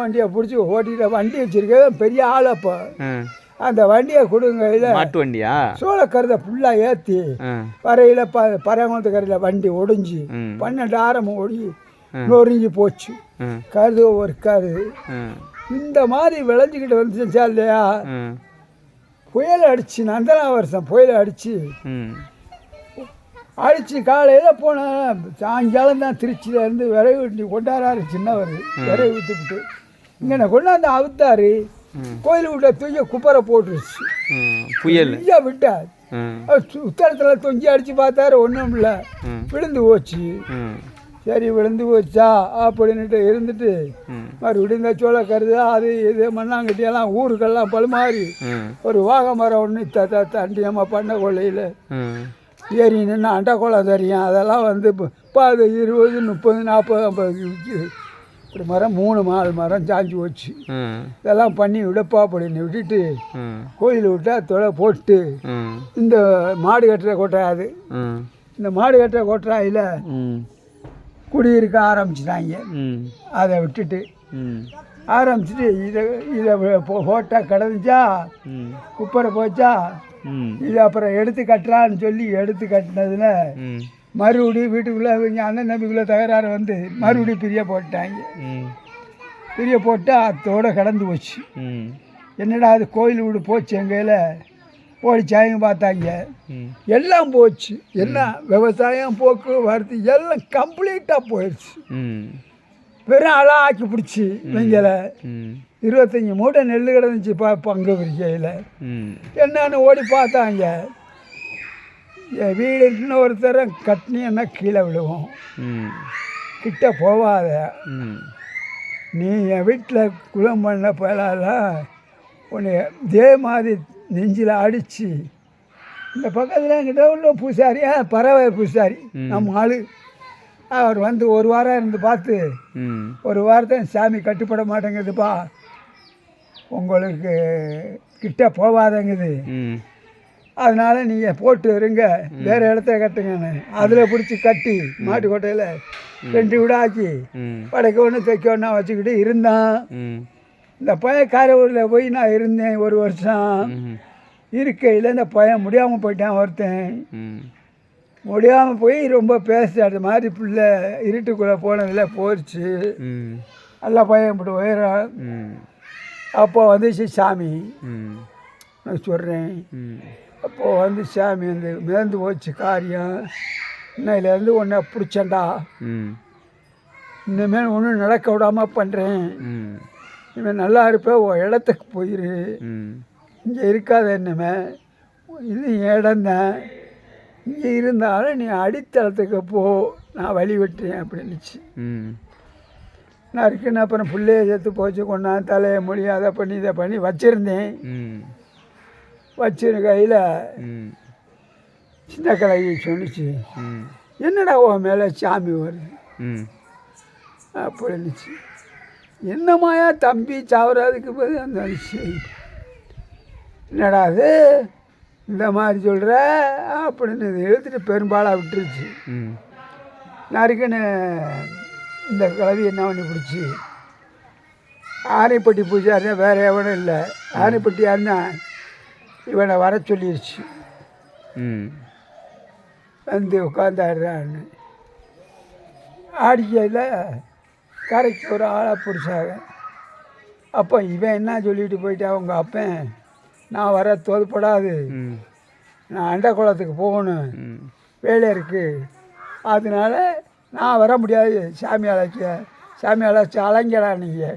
வண்டியை பிடிச்சி ஓட்டிட்டு வண்டி வச்சிருக்க பெரிய ஆள் அப்போ. அந்த வண்டியை கொடுங்க இல்லை மாட்டு வண்டியா சோளக்கருதை ஃபுல்லாக ஏற்றி. வரையில் ப பரமத்து கரையில் வண்டி ஒடிஞ்சு. பன்னெண்டு ஆரம் ஓடி நொறுங்கி போச்சு. கருது ஒரு கருது. இந்த மாதிரி விளைஞ்சிக்கிட்டு வந்துச்சா இல்லையா. புயல் அடிச்சு நந்தனா வருஷம் புயல் அடிச்சு அடிச்சு காலையில் போனேன் சாயங்காலம் தான் திருச்சியிலேருந்து விரைவு வண்டி கொண்டாடுறாரு சின்னவர் விரைவு விட்டுவிட்டு இங்கே கொண்டாந்து அவுத்தாரு. கோயில் விட்ட தூக்கி குப்பரை போட்டுருச்சு. புயல் ஐயா விட்டார் ம். உத்தரத்தில் தொங்கி அடித்து பார்த்தாரு ஒன்றும் இல்லை. விழுந்து போச்சு. சரி விழுந்து போச்சா அப்படின்னுட்டு இருந்துட்டு. மறுபடியும் இந்த சோள கருது அது இது மண்ணாங்கட்டியெல்லாம் ஊருக்கெல்லாம் பழுமாறி. ஒரு வாகை மரம் ஒன்று த தண்டியம்மா பண்ண கொள்ளையில். ஏறி நின்று அண்டக்கோளம் தெரியும் அதெல்லாம் வந்து இப்போ அது இருபது முப்பது நாற்பது ஐம்பது விற்கிது இப்படி மரம் மூணு நாலு மரம் சாஞ்சு போச்சு. இதெல்லாம் பண்ணி விடப்பா அப்படின்னு விட்டுட்டு. கோயில் விட்டா தொலை போட்டு. இந்த மாடு கட்டுற கொட்டாயாது ம். இந்த மாடு கட்டுற கொட்டாயில். குடியிருக்க ஆரம்பிச்சிட்டாங்க. அதை விட்டுட்டு. ஆரம்பிச்சிட்டு இதை இதை போட்டால் கிடந்துச்சா. குப்பரை போச்சா. இது அப்புறம் எடுத்து கட்டுறான்னு சொல்லி எடுத்து கட்டினதுல. மறுபடியும் வீட்டுக்குள்ளே இவங்க அண்ணன் தம்பிக்குள்ளே தகராறு வந்து மறுபடியும் பிரிய போட்டாங்க. பிரிய போட்டு அத்தோட கடந்து போச்சு. என்னடா அது கோயில் வீடு போச்சு எங்கையில் ஓடி சாயங்க பார்த்தாங்க. எல்லாம் போச்சு என்ன விவசாயம் போக்குவரத்து எல்லாம் கம்ப்ளீட்டாக போயிடுச்சு. வெறும் அழாக ஆக்கி பிடிச்சி இவங்கள ம். இருபத்தஞ்சி மூட்டை நெல் கிடந்துச்சு ப பங்கு பிரிக்கையில். என்னன்னு ஓடி பார்த்தாங்க. என் வீடு இருக்குன்னு ஒருத்தர கட்டினீன்னா கீழே விழுவோம். கிட்ட போவாத. நீ என் வீட்டில் குலம் பண்ண போயலால உன்னை இதே மாதிரி நெஞ்சில் அடித்து இந்த பக்கத்தில் என்கிட்ட உள்ள பூசாரியா பறவை பூசாரி நம்ம ஆள். அவர் வந்து ஒரு வாரம் இருந்து பார்த்து. ஒரு வாரத்தை சாமி கட்டுப்பட மாட்டேங்குதுப்பா உங்களுக்கு கிட்ட போவாதங்குது ம். அதனால் நீங்கள் போட்டு இருங்க வேறு இடத்துல கட்டுங்கன்னு அதில் பிடிச்சி கட்டி மாட்டுக்கோட்டையில் ரெண்டு வீடு ஆக்கி ம். வடக்கு ஒன்று தைக்க ஒன்றா வச்சுக்கிட்டு இருந்தான். இந்த பையன் காரையூரில் போய் நான் இருந்தேன் ஒரு வருஷம். இருக்கையில் இந்த பையன் முடியாமல் போயிட்டான் ஒருத்தன். முடியாமல் போய் ரொம்ப பேசுறது மாதிரி பிள்ளை இருட்டுக்குள்ளே போனதில் போயிடுச்சு. நல்ல பையன் இப்படி உயரம். அப்போ வந்துச்சு சாமி. நான் சொல்கிறேன். அப்போது வந்து சாமி வந்து மிதந்து போச்சு காரியம் இன்னையிலேருந்து உன்னை பிடிச்சண்டா. இனிமேல் ஒன்றும் நடக்க விடாமல் பண்ணுறேன். இவன் நல்லா இருப்ப உன் இடத்துக்கு போயிரு. இங்கே இருக்காத என்னமே இது இடம்தான் இங்கே இருந்தாலும் நீ அடித்தளத்துக்கு போ நான் வழி விட்டுறேன் அப்படின்னுச்சு. நான் இருக்குன்னு அப்புறம் பிள்ளைய செத்து போச்சு கொண்டாந்து தலையை மொழி அதை பண்ணி இதை பண்ணி வச்சுருந்தேன். வச்சிருந்த கையில். சின்ன கலகி சொன்னிச்சு. என்னடா உன் மேலே சாமி வருது ம். அப்படின்னுச்சு என்னமாயா தம்பி சாவறதுக்கு போது அந்த என்னடா அது இந்த மாதிரி சொல்கிற அப்படின்னு இதை எழுத்துட்டு பெரும்பாலாக விட்டுருச்சு. ம். நறுக்குன்னு இந்த கிளவி என்ன பண்ணி பிடிச்சி? ஆனைப்பட்டி பூஜாரினா வேறு எவனும் இல்லை. ஆனைப்பட்டியாருன்னா இவனை வர சொல்லிடுச்சு. வந்து உட்காந்தாடுறான்னு ஆடிக்கையில் கரைக்கு ஒரு ஆளை பிடிச்சாங்க. அப்போ இவன் என்ன சொல்லிட்டு போயிட்டா அவங்க அப்பன்? நான் வர தோதுப்படாது. நான் அண்ட குளத்துக்கு போகணும். வேலை இருக்குது அதனால நான் வர முடியாது சாமி அழைக்க சாமி அழைச்சி அலைங்கடா நீங்கள்.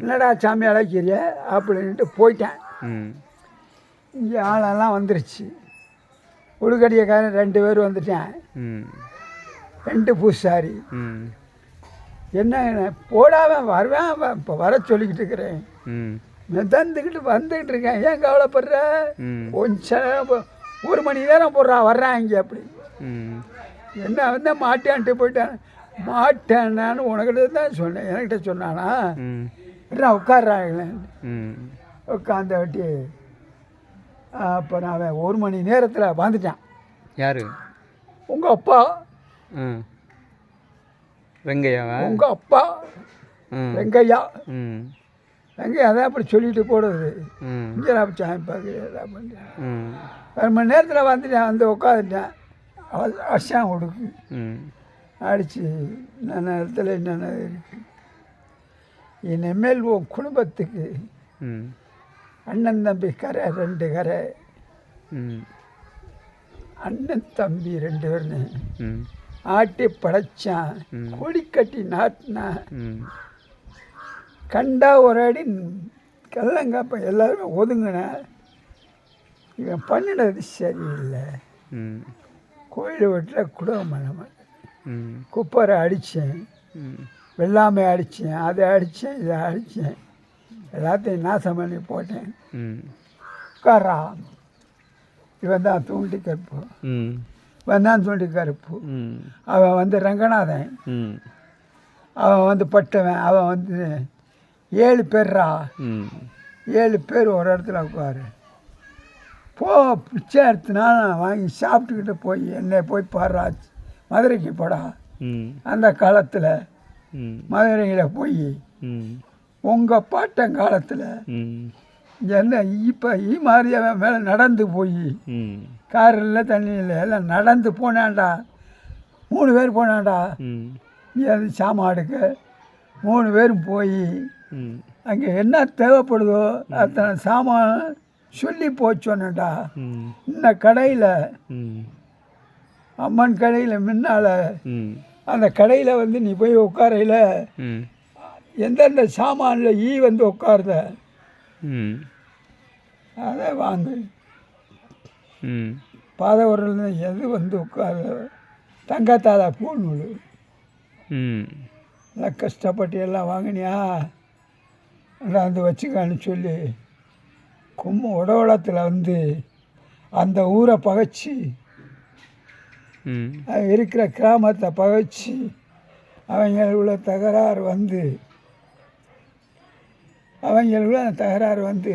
என்னடா சாமி அழைக்கிறிய அப்படின்ட்டு போயிட்டேன். இங்கே ஆளெல்லாம் வந்துருச்சு உடுக்கடியக்காரன் ரெண்டு பேர் வந்துட்டேன். ரெண்டு பூசாரி. என்ன போடாமல் வருவேன் இப்போ வர சொல்லிக்கிட்டு இருக்கிறேன். மிதந்துக்கிட்டு வந்துக்கிட்டு இருக்கேன். ஏன் கவலைப்படுற? ம். கொஞ்ச நேரம் போ- ஒரு மணி நேரம் போடுறான் வர்றான் இங்கே அப்படி. என்ன வந்து மாட்டேன்ட்டு போயிட்டேன். மாட்டேன்னான்னு உனக்கிட்ட தான் சொன்னேன். என்கிட்ட சொன்னானா. நான் உட்காடுறாங்களே. உட்காந்த வட்டி அப்புறம் அவன் ஒரு மணி நேரத்தில் வந்துட்டான். யாரு? உங்கள் அப்பா. ம். வெங்கையாவா? உங்கள் அப்பா. வெங்கையா. ம் வெங்கையா தான் அப்படி சொல்லிட்டு போடுறது. இங்கே நான் சாமி பார்க்குறேன் பண்ணுறேன். ஒரு மணி நேரத்தில் வந்துட்டேன் வந்து உட்காந்துட்டேன் அஷாம் கொடுக்கு. அடித்து நான் நேரத்தில் என்னென்ன இருக்கு. இனிமேல் உன் குடும்பத்துக்கு அண்ணன் தம்பி கரை ரெண்டு கரை. அண்ணன் தம்பி ரெண்டு பேருன்னு ம். ஆட்டி படைச்சான். கொடி கட்டி நாட்டினான். கண்டா ஒரு அடி கல்லங்கப்ப எல்லாருமே ஒதுங்கினேன் இவன் பண்ணினது சரியில்லை. கோயில் வீட்டில் குடும்பம் பண்ண மாட்டேன். குப்பரை அடித்தேன். வெள்ளாமை அடித்தேன். அதை அடித்தேன் இதை அடித்தேன். எல்லாத்தையும் நாசம் பண்ணி போட்டேன். உட்காரா. இவன் தான் தூண்டி கருப்பு. இவன் தான் தூண்டி கருப்பு. அவன் வந்து ரங்கநாதன். அவன் வந்து பட்டவன். அவன் வந்து ஏழு பேர்ரா? ஏழு பேர் ஒரு இடத்துல உட்காரு. போ பிச்சை எடுத்துனா நான் வாங்கி சாப்பிட்டுக்கிட்டு போய் என்னை போய் பாடுறா. மதுரைக்கு போடா. அந்த காலத்தில் மதுரையில் போய் உங்கள் பாட்டங்காலத்தில் ம். என்ன இப்போ ஈ மாதிரி அவன் மேலே நடந்து போய் ம். கார் இல்லை தண்ணி இல்லை எல்லாம் நடந்து போனான்டா. மூணு பேர் போனான்டா. நீ அது சாமான் எடுக்க. மூணு பேரும் போய் அங்கே என்ன தேவைப்படுதோ அத்தனை சாமான் சொல்லி போச்சோன்னடா. இந்த கடையில் அம்மன் கடையில் முன்னால் அந்த கடையில் வந்து நீ போய் உட்காரையில் எந்தெந்த சாமானில் ஈ வந்து உட்காருத? அதை வாங்கு. பாதவரில் எது வந்து உட்காருதோ? தங்கத்தாதா பூநூல் ம். எல்லாம் கஷ்டப்பட்டு எல்லாம் வாங்கினியா? எல்லாம் வந்து வச்சுக்கான்னு சொல்லி கும்ம உடவளத்தில் வந்து அந்த ஊரை பகைச்சி இருக்கிற கிராமத்தை பகைச்சி அவங்களுக்குள்ள தகராறு வந்து அவங்களுக்குள்ள அந்த தகராறு வந்து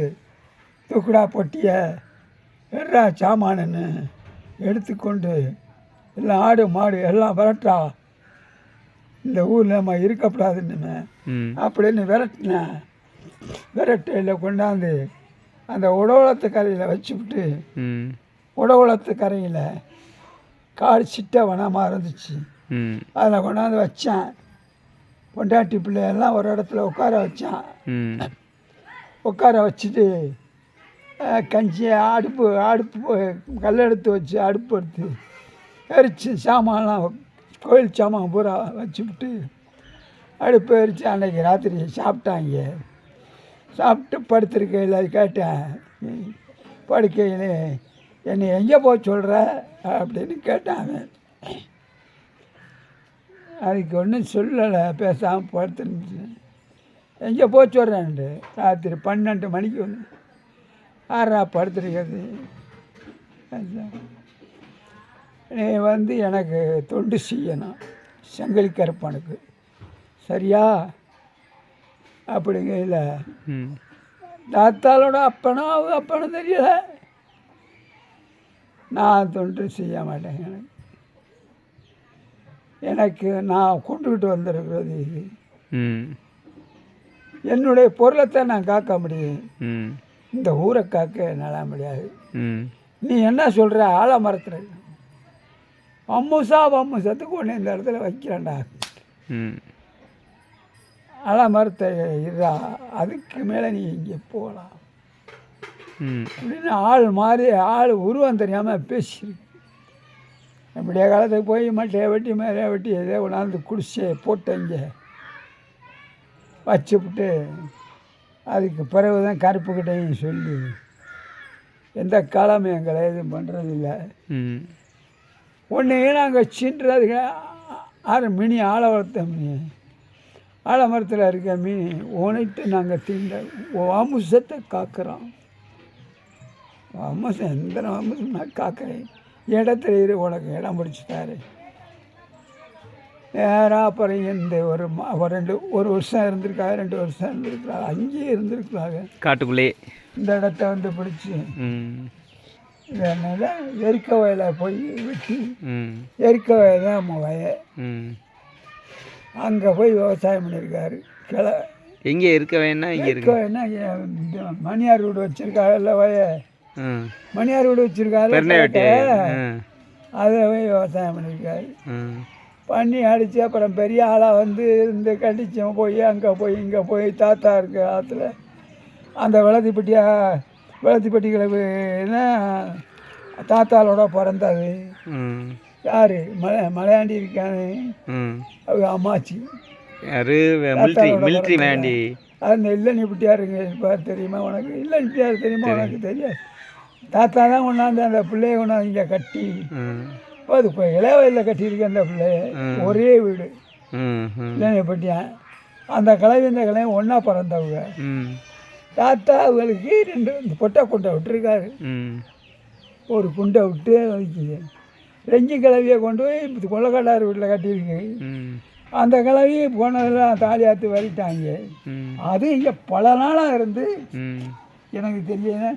துக்குடா பொட்டிய எட்ரா சாமானன்னு எடுத்துக்கொண்டு எல்லாம் ஆடு மாடு எல்லாம் விரட்டா இந்த ஊரில் நம்ம இருக்கக்கூடாதுன்னு அப்படின்னு விரட்டினேன் விரட்டையில் கொண்டாந்து அந்த உடவளத்து கரையில் வச்சுவிட்டு உடவளத்து கரையில் காடு சிட்ட வனமாக இருந்துச்சு. அதில் கொண்டாந்து வச்சேன். பொண்டாட்டி பிள்ளையெல்லாம் ஒரு இடத்துல உட்கார வச்சான். உட்கார வச்சுட்டு கஞ்சி அடுப்பு அடுப்பு கல்லெடுத்து வச்சு அடுப்பு எடுத்து எரிச்சு சாமான்லாம் கோயில் சாமான் பூரா வச்சுவிட்டு அடுப்பு எரிச்சு அன்னைக்கு ராத்திரி சாப்பிட்டாங்க. சாப்பிட்டு படுத்திருக்கையில் கேட்டேன். படுக்கையில் என்னை எங்கே போக சொல்கிற அப்படின்னு கேட்டான் அவன் அதுக்கு ஒன்றும் சொல்லலை பேசாமல் படுத்துருந்துச்சு. எங்கே போக சொல்கிறேன்ட்டு ராத்திரி பன்னெண்டு மணிக்கு வந்து ஆறா படுத்துருக்கிறது? நீ வந்து எனக்கு தொண்டு செய்யணும் செங்கல் கருப்பனுக்கு. சரியா? அப்படிங்கையில் ம். தாத்தாலோட அப்பனோ அப்பனும் தெரியல. நான் தொண்டு செய்ய மாட்டேன் எனக்கு. எனக்கு நான் கொண்டுக்கிட்டு வந்திருக்கிறது இது. என்னுடைய பொருளைத்தான் நான் காக்க முடியும். ம். இந்த ஊரை காக்க என்னால் முடியாது. ம். நீ என்ன சொல்கிற ஆலமரத்தில் அம்முசா அம்முசத்துக்கு ஒன்று இந்த இடத்துல வைக்கிறேன்டா. ம் ஆலமரத்தை இருடா அதுக்கு மேலே நீ இங்கே போகலாம். அப்படின்னு ஆள் மாறி ஆள் உருவம் தெரியாமல் பேசியிருக்கு. அப்படியே காலத்துக்கு போய் மட்டையை வெட்டி மேலே வெட்டி எதோ கொண்டாந்து குடிச்சு போட்டேங்க வச்சுவிட்டு அதுக்கு பிறகு தான் கருப்புக்கிட்டையும் சொல்லி எந்த காலமும் எங்களை எதுவும் பண்ணுறதில்ல ம். ஒன்று நாங்கள் சின்றதுக்கு ஆறு மினி ஆழ வளர்த்த மீன் ஆலமரத்தில் இருக்க மீன் உனைட்டு நாங்கள் தீண்ட அமுசத்தை காக்கிறோம். அம்சம் எந்த அம்சம் நான் காக்கிறேன். இடத்துல இரு உனக்கு இடம் பிடிச்சிட்டாரு நேராக அப்புறம் இந்த ஒரு மா- ஒரு ரெண்டு ஒரு வருஷம் இருந்திருக்காங்க ரெண்டு வருஷம் இருந்திருக்கிறாங்க அங்கேயே இருந்திருக்கிறாங்க காட்டுக்குள்ளே. இந்த இடத்த வந்து பிடிச்சி இதனால் எரிக்க வயலை போய் வெட்டி எரிக்க வயல் தான் நம்ம வயல். அங்கே போய் விவசாயம் பண்ணியிருக்காரு. கிள எங்கே இருக்க வேணா இங்கே இருக்கு என்ன? இந்த மணியார் வீடு வச்சிருக்காங்கல்ல வய ம் மணியார் வீடு வச்சிருக்காரு. அதில் போய் விவசாயம் பண்ணியிருக்காரு. பண்ணி அடித்து அப்புறம் பெரிய ஆளாக வந்து இந்த கண்டிச்சவன் போய் அங்கே போய் இங்கே போய் தாத்தா இருக்க ஆற்றுல அந்த விளத்திப்பட்டியா விளத்திப்பட்டிகளை என்ன தாத்தாளோட பிறந்தது. யார்? மலை மலையாண்டி இருக்கானு. அவங்க அம்மாச்சி. யாரு? மிலிட்ரி மிலிட்ரி வேண்டி அந்த இல்லைன்னு இப்படியாருங்க இருப்பார் தெரியுமா உனக்கு? இல்லைன்னு இப்படியாரு தெரியுமா உனக்கு தெரியாது. தாத்தா தான் கொண்டாந்து அந்த பிள்ளைய கொண்டாந்து இங்கே கட்டி. ம். அது இப்போ இளையவயலில் கட்டியிருக்க அந்த பிள்ளைய. ஒரே வீடு. இல்லைன்னு பட்டியான் அந்த கலவி இந்த கலையும் ஒன்றா பிறந்தவங்க தாத்தா அவங்களுக்கு ரெண்டு இந்த பொட்டை குண்டை விட்டுருக்காரு. ஒரு குண்டை விட்டு வைக்கிது ரெஞ்சு கிளவியை கொண்டு போய் கொள்ளக்காட்டார் வீட்டில் கட்டியிருக்கு. அந்த கிளவி போனதெல்லாம் தாலியாத்து வரிட்டாங்க. அது இங்கே பல நாளாக இருந்து எனக்கு தெரியல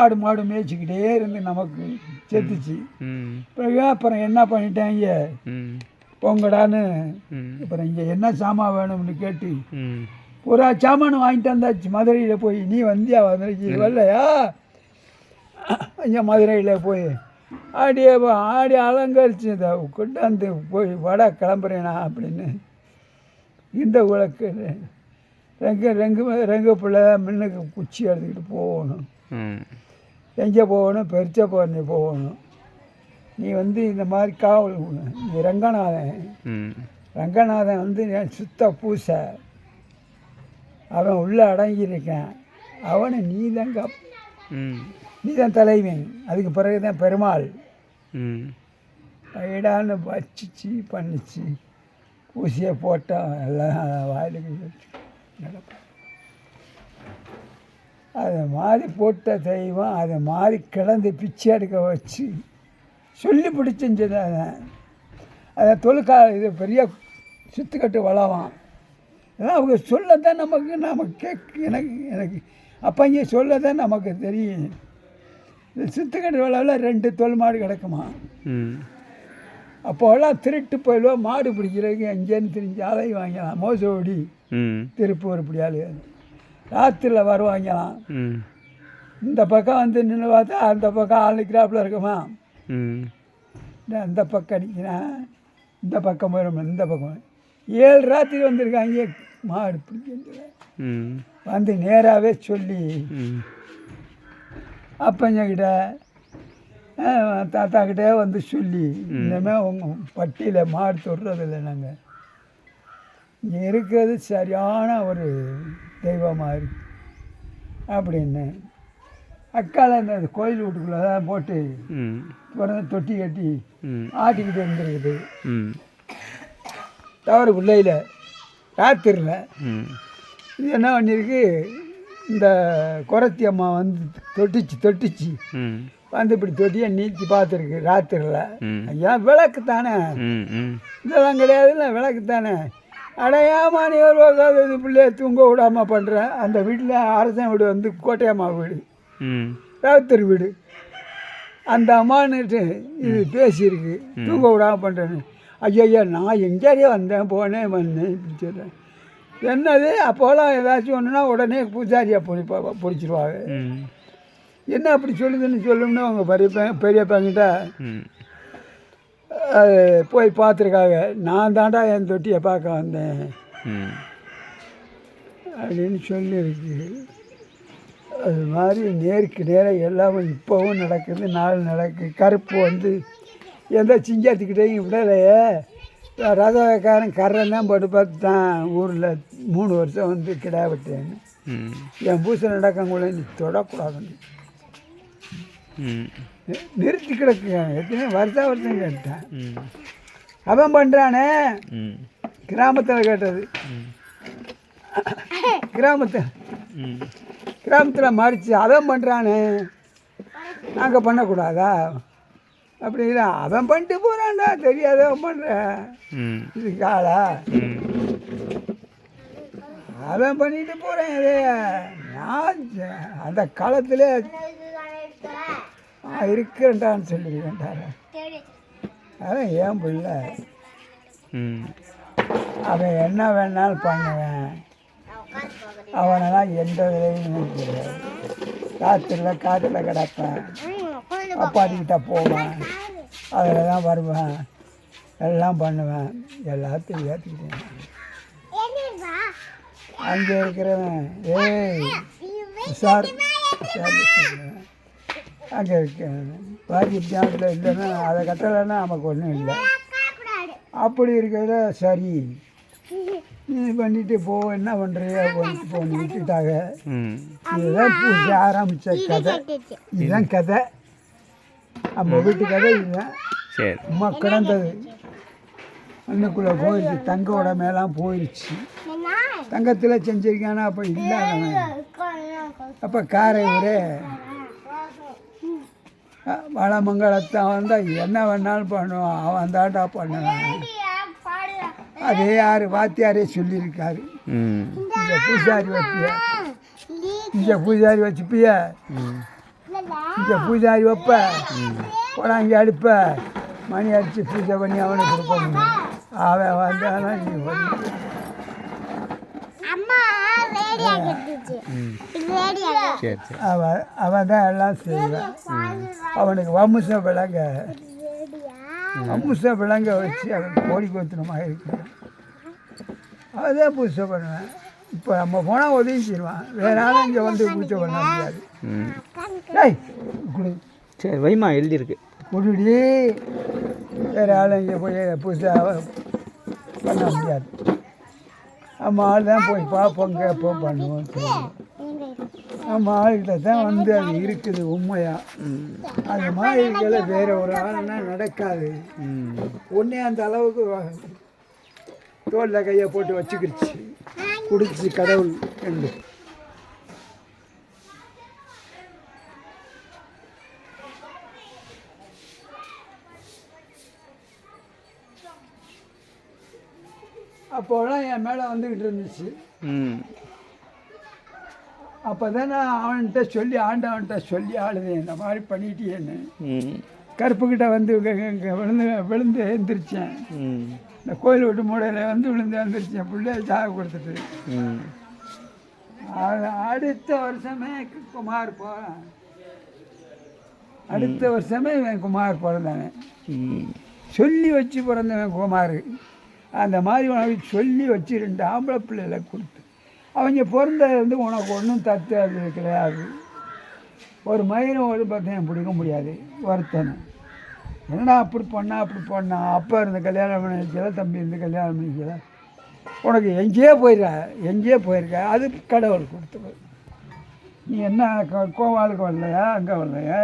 ஆடு மாடு மேய்ச்சிக்கிட்டே இருந்து நமக்கு செத்துச்சு. பிறகு அப்புறம் என்ன பண்ணிட்டாங்க? பொங்கடான்னு அப்புறம் இங்கே என்ன சாமான் வேணும்னு கேட்டு ஒரு சாமான் வாங்கிட்டு வந்தாச்சு. மதுரையில் போய் நீ வந்தியா? மதுரைக்கு வரலையா? இங்கே மதுரையில் போய் ஆடியே ஆடி அலங்கரிச்சு இதை கொண்டாந்து போய் வட கிளம்புறேனா அப்படின்னு இந்த உலக்கு ரெங்க ரெங்கு ரெங்க பிள்ளை முன்னுக்கு குச்சி எடுத்துக்கிட்டு போகணும். எங்கே போகணும்? பெருச்ச போறனி போகணும். நீ வந்து இந்த மாதிரி காவல். நீ ரங்கநாதன். ரங்கநாதன் வந்து சுத்த பூசை. அவன் உள்ளே அடங்கியிருக்கான். அவனை நீ தான் கப் நீ தான் தலைவன் அதுக்கு பிறகு தான் பெருமாள். ம். கைடான்னு வச்சிச்சு பண்ணிச்சு. ஊசியை போட்டான் எல்லாம் வாயிலுக்கு நடப்பான் அதை மாதிரி போட்ட தெய்வம் அதை மாதிரி கிடந்து பிச்சை எடுக்க வச்சு சொல்லி பிடிச்சிருந்தது அதை அதை தொழுக்கா இது பெரிய சுத்துக்கட்டு வளவான். அதான் அவங்க சொல்லத்தான் நமக்கு நமக்கு கேட்க எனக்கு எனக்கு அப்பங்க சொல்லத்தான் நமக்கு தெரியும். இந்த சுத்துக்கட்டு வளவில் ரெண்டு தொல் மாடு கிடக்குமா? அப்போல்லாம் திருட்டு போயிடுவோம் மாடு பிடிக்கிறதுக்கு எங்கேன்னு திரிஞ்சு அலை வாங்கலாம். மோசோடி. திருப்பூர் இப்படி ஆளு. ராத்திரியில் வருவாங்களாம் ம். இந்த பக்கம் வந்து நின்று பார்த்தா அந்த பக்கம் ஆள் நிற்கிறாப்புல இருக்குமா? அந்த பக்கம் அடிக்கிறான் இந்த பக்கம் வரும் இந்த பக்கம். ஏழு ராத்திரி வந்திருக்காங்க. மாடு பிடிக்கிறது ம். வந்து நேராகவே சொல்லி அப்பஞ்சக்கிட்ட தாத்தா கிட்டே வந்து சொல்லி இனிமேல் உங்கள் பட்டியில் மாடு தொடுறதில்லை நாங்கள் இங்கே இருக்கிறது சரியான ஒரு தெய்வமாக இருக்கு. அப்படின்னு. அக்கால இந்த கோயில் வீட்டுக்குள்ளே தான் போட்டு பிறந்த தொட்டி கட்டி ஆட்டிக்கிட்டு இருந்திருக்குது. தவறு பிள்ளையில் ராத்திரியில் ம். இது என்ன பண்ணியிருக்கு? இந்த குரத்தி அம்மா வந்து தொட்டிச்சு தொட்டிச்சு. வந்து இப்படி தொட்டியை நீச்சி பார்த்துருக்கு ராத்திரியில் ஐயா விளக்கு தானே? இதெல்லாம் கிடையாதுல்ல விளக்கு தானே? அடையாமா நீ ஒரு இது பிள்ளைய தூங்க விடாம பண்ணுற அந்த வீட்டில் அரசன் வீடு வந்து கோட்டையம்மா வீடு. ராத்திரி வீடு. அந்த அம்மான்னுட்டு இது பேசியிருக்கு. தூங்க விடாம பண்ணுறேன்னு ஐயோ ஐயா நான் எங்கேயே வந்தேன் போனேன் வந்தேன் இப்படி சொல்கிறேன் என்னது? அப்போலாம் ஏதாச்சும் ஒன்றுனா உடனே பூஜாரியை பிடி பிடிச்சிருவாங்க. என்ன அப்படி சொல்லுதுன்னு சொல்லும்னு அவங்க பெரிய பெரியப்பாங்கிட்ட போய் பார்த்துருக்காங்க. நான் தாண்டா என் தொட்டியை பார்க்க வந்தேன். அப்படின்னு சொல்லியிருக்கு. அது மாதிரி நேருக்கு நேராக எல்லாமே இப்போவும் நடக்குது நாள் நடக்குது கருப்பு வந்து எந்த சிங்கத்துக்கிட்டையும் விடலையே. ரதக்காரன் கர்றன் தான் போட்டு பார்த்துட்டான் ஊரில் மூணு வருஷம் வந்து கிடா விட்டேன்னு. ம். என் பூசை நடக்கங்குள்ள நீ தொடக்கூடாதுன்னு. நிறுத்தி கிடக்கு எத்தனை வருஷம் வருஷம் கேட்டேன். அவன் பண்ணுறானே கிராமத்தில் கேட்டது. கிராமத்தில். கிராமத்தில் மறித்து அவன் பண்ணுறானே நாங்கள் பண்ணக்கூடாதா? அப்படி இல்லை அவன் பண்ணிட்டு போகிறான்டா தெரியாதவன் பண்ணுறேன் இது காலா அவன் பண்ணிட்டு போகிறேன் அது நான் அந்த காலத்தில் நான் இருக்கிறேன்டான்னு சொல்லியிருக்கேன்டார அதான் ஏன் பிள்ளை? அவன் என்ன வேணாலும் பண்ணுவேன். அவனெல்லாம் எந்த விலையும் காற்றுல காற்றுல கிடப்பேன். அப்பாட்டிக்கிட்ட போவேன். அதில் தான் வருவேன். எல்லாம் பண்ணுவேன். எல்லாத்தையும் ஏற்றுக்கிட்டேன் அங்கே இருக்கிறவன். ஏய் சார் அங்கே இருக்கேன். பாக்கி தியானத்தில் இல்லைன்னா அதை கட்டலைன்னா நமக்கு ஒன்றும் இல்லை. அப்படி இருக்கிறத சரி. நீ பண்ணிட்டு போ என்ன பண்ணுறிய பண்ணிட்டு போன்னு விட்டுட்டாங்க இதுதான் ஆரம்பித்த கதை. இதுதான் கதை. நம்ம வீட்டு கதை இதுதான் சரி. அம்மா கிடந்தது அன்னைக்குள்ளே போயிடுச்சு. தங்க உடமையெல்லாம் போயிடுச்சு. தங்கத்தில் செஞ்சிருக்கானா? அப்போ இல்லாதவன். அப்போ காரையூரே வளமங்கலத்தை வந்தால் என்ன வேணாலும் பண்ணுவான். அவன் தாண்டா பண்ணுவான். அதே யார்? வாத்தியாரே சொல்லியிருக்காரு. இந்த பூஜாரி வப்பிய இந்த பூஜாரி வச்சுப்பிய. இந்த பூஜாரி வைப்ப. போடாங்க அடுப்ப. மணி அடித்து பூஜை பண்ணி அவனுக்கு கொடுக்கணும். அவன் வந்தானா நீ அவன் அவன் தான் எல்லாம் செய்வான் அவனுக்கு வம்ச விளங்க வம்ச விளங்க வச்சு அவன் கோடி கோத்திரமாக இருக்கிறான் அதான் பூஜை பண்ணுவேன். இப்போ நம்ம போனால் உதவிச்சிருவான் வேற ஆளும் இங்கே வந்து பூஜை பண்ண முடியாது. டேய் குடு சரி வைமா எழுதியிருக்கு. குடுடி வேற ஆளும் இங்கே போய் பூஜை பண்ண முடியாது. நம்ம ஆள் தான் போய் பார்ப்போம் கேட்போம் பண்ணுவோம். நம்ம ஆளுகிட்ட தான் வந்து அது இருக்குது உண்மையா? ம் அந்த மாதிரி இருக்கல வேற ஒரு ஆளுனா நடக்காது. ஒன்றே அந்த அளவுக்கு தோளில் கையை போட்டு வச்சுக்கிடுச்சு. குடிச்சு கடவுள் என்று. அப்போலாம் என் மேலே வந்துக்கிட்டு இருந்துச்சு. அப்போ தான் நான் அவன்கிட்ட சொல்லி ஆண்டவன்கிட்ட சொல்லி ஆளுதேன் இந்த மாதிரி பண்ணிட்டியேன்னு. ம். கருப்புக்கிட்ட வந்து விழுந்து விழுந்து எழுந்திரிச்சேன் இந்த கோயில் விட்டு மூடையில் வந்து விழுந்து எழுந்திரிச்சேன் பிள்ளைய சாக கொடுத்துட்டு. அடுத்த வருஷமே குமார் போகிறான் அடுத்த வருஷமே இவன் குமார் பிறந்தவன். சொல்லி வச்சு பிறந்தவன் குமார். அந்த மாதிரி உனக்கு சொல்லி வச்சு ரெண்டு ஆம்பளை பிள்ளைகளை கொடுத்து. அவங்க பிறந்தது வந்து உனக்கு ஒன்றும் தத்து அது கிடையாது. ஒரு மயிரும் ஒரு பார்த்தேன் பிடிக்க முடியாது ஒருத்தனை. என்னடா அப்படி பண்ணா அப்படி பண்ணா? அப்பா இருந்து கல்யாணம் பண்ணி வைக்கல தம்பி இருந்து கல்யாணம் பண்ணி வைக்கல உனக்கு எங்கேயோ போயிடுற எங்கேயோ போயிருக்க அது கடவுள் கொடுத்துரு நீ என்ன கோவாலுக்கு வரலையா அங்கே வரலையா?